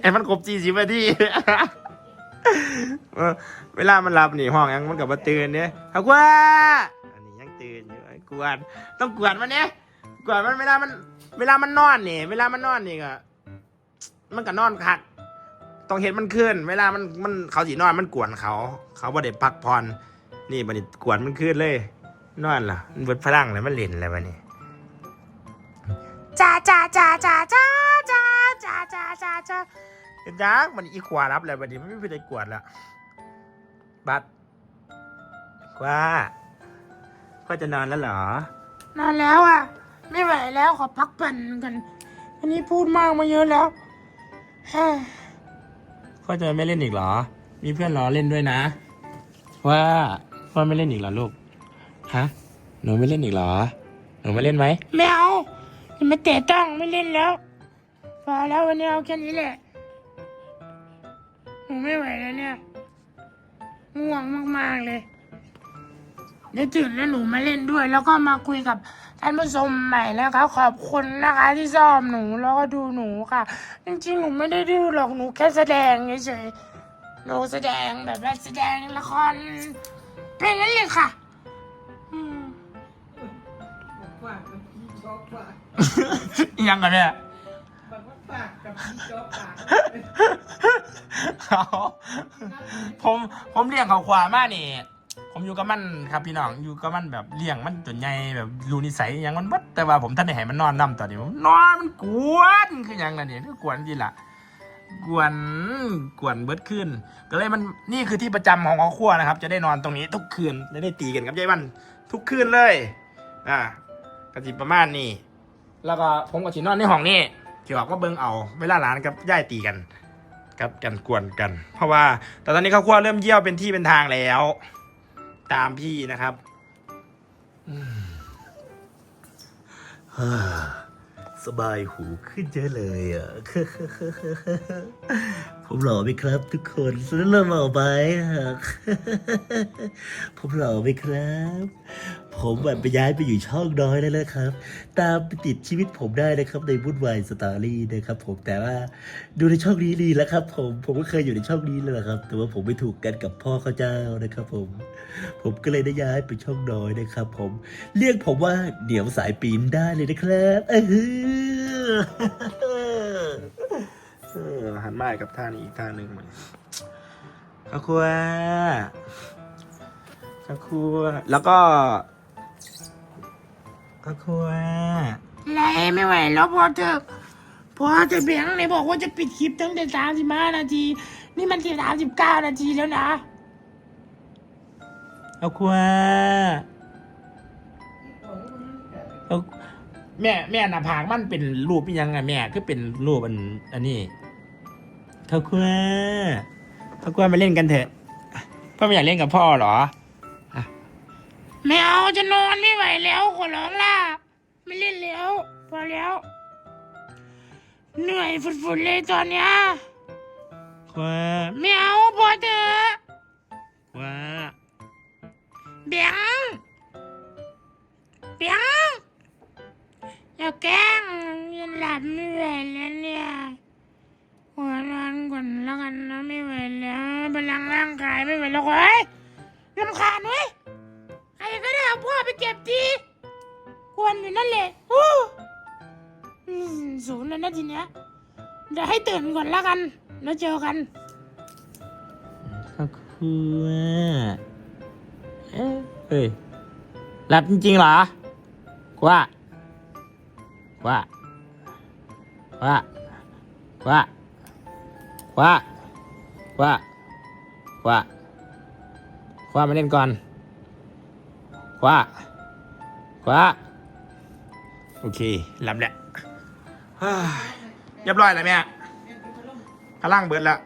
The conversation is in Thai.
ไอ้มันครบจีสิบนาทีเออเวลามันหลับนี่ห้องยังมันกับมาตื่นเนี่ยเอากว่าอันนี้ยังตื่นอยู่ไอ้กวนต้องกวนมันเนี่ยกวนมันเวลามัน เวลามันนอนนี่เวลามันนอนนี่ก็มันก็นอนคักต้องเห็นมันขึ้น เวลามันมันเขาสีนอนมันกวนเขา เขาบ่ได้พักผ่อนนี่บันนี้กวนมันขึ้นเลย นอนล่ะมันเบิดพลังเลยมันเล่นอะไรบันนี้จ้าจ้าจ้าจ้าจ้า จ้าจ้าจ้าเห็นจังมันอีขวารับอะไรบัดนี้มันไม่เป็นไรกวดละบัดกว่าก็จะนอนแล้วเหรอนานแล้วอะ ไม่ไหวแล้วขอพักผ่อนกันวันนี้พูดมากมาเยอะแล้วเฮ้ยก็จะไม่เล่นอีกเหรอ มีเพื่อนรอเล่นด้วยนะ ว่าว่าไม่เล่นอีกเหรอลูกฮะหนูไม่เล่นอีกเหรอหนูไม่เล่นไหมไม่เอาอย่ามาเตะต้องไม่เล่นแล้ว พอแล้ววันนี้เอาแค่นี้แหละหนูไม่ไหวแล้วเนี่ยง่วงมากๆเลยเดี๋ยวตื่นแล้วหนูมาเล่นด้วย แล้วก็มาคุยกับท่านผู้ชมใหม่นะคะขอบคุณนะคะที่ชอบหนูแล้วก็ดูหนูค่ะ จริงๆหนูไม่ได้ดื้อหรอกหนูแค่แสดงเฉยๆหนูแสดงแบบว่าแสดงละครเป็นนั้นเลยค่ะอืมฝากกับพี่ชอบฝากยังกันเนี่ยบอกว่า ฝากกับพี่ชอากเขาผมผมเลี้ยงเขาขวามากนี่ ผมอยู่กับมันครับพี่น้องอยู่กับมันแบบเลี้ยงมันจนใหญ่แบบรู้นิสัยอหยังมันเบัดแต่ว่าผมท่านได้ให้มันนอนนํตอนนี้ผมนอนมันกวนคือหยังล่ะเนี่ยคือกวนจริงล่ะกวนกวนเบิดขึ้น ก็เลยมันนี่คือที่ประจำของครอบครัวนะครับ จะได้นอนตรงนี้ทุกคืนจะได้ตีกันกับยายวันทุกคืนเลย อ่ากะจิประมาณนี้ แล้วก็ผมกับฉีนอนในห้องนี่ ที่บอกว่าเบิ่งเอาเวลาหลานกับยายตีกันครับกันกวนกัน เพราะว่าแต่ตอนนี้ข้าวคั่วเริ่มเยี่ยวเป็นที่เป็นทางแล้ว ตามพี่นะครับสบายหูขึ้นเยอะเลยอะ ผมหล่อไหมครับ ทุกคนแล้วหล่อไหมอะผมหล่อไหมครับ ผมแบบไปย้ายไปอยู่ช่องน้อยแล้วนะครับ ตามไปติดชีวิตผมได้นะครับในวุ่นวายสตอรี่นะครับ ผมแต่ว่าดูในช่องนี้ดีแล้วครับ ผมผมก็เคยอยู่ในช่องนี้แล้วนะครับ แต่ว่าผมไม่ถูกกันกับพ่อเขาเจ้านะครับ ผม ผมก็เลยได้ย้ายไปช่องน้อยนะครับ ผมเรียกผมว่าเหนียวสายปีนได้เลยนะครับเออ หันมากับท่านี้อีกท่าหนึ่งมาข้าวคั่วข้าวคั่วแล้วก็ข้าวคั่วไรไม่ไหวแล้วพอเถอะพอเถอะเบียงไหนบอกว่าจะปิดคลิปตั้งแต่สามสิบห้านาที นี่มันสิบสามสิบเก้านาทีแล้วนะข้าวคั่วเอาแม่แม่หน้าผากมันเป็นรูปอิหยังไงแม่คือเป็นรูปอันอันนี้ ข้าวคั่วข้าวคั่วมาเล่นกันเถอะพ่อไม่อยากเล่นกับพ่อเหรอไม่เอาจะนอนไม่ไหวแล้วขอร้องล่ะ ไม่เล่นแล้วพอแล้ว เหนื่อยฝุดๆเลยตอนเนี้ยว่าไม่เอาพอเถอะว่าเบียงเบียงอย่าแกล้งยันหลับไม่ไหวแล้วเนี่ยหัวนอนก่อนแล้วกันนะไม่ไหวแล้วพลังร่างกายไม่ไหวแล้วเว้ยรำคาญเว้ยใครก็ได้เอาพ่อไปเก็บทีควรอยู่นั่นแหละอู้ศูนย์แล้วนะทีเนี้ยเดี๋ยวให้ตื่นก่อนล้วกัน แล้วเจอกันข้าคั่วเอ๊ะเฮ้ยหลับจริงๆเหรอว่าว่าว่าว่าว่าว่า ว่าว่ามาเล่นก่อนว่าว่าโอเคหลับแล้วเฮ้ยเรียบร้อยแล้วแม่แม่กินพัดลมพลังเบิดแล้ว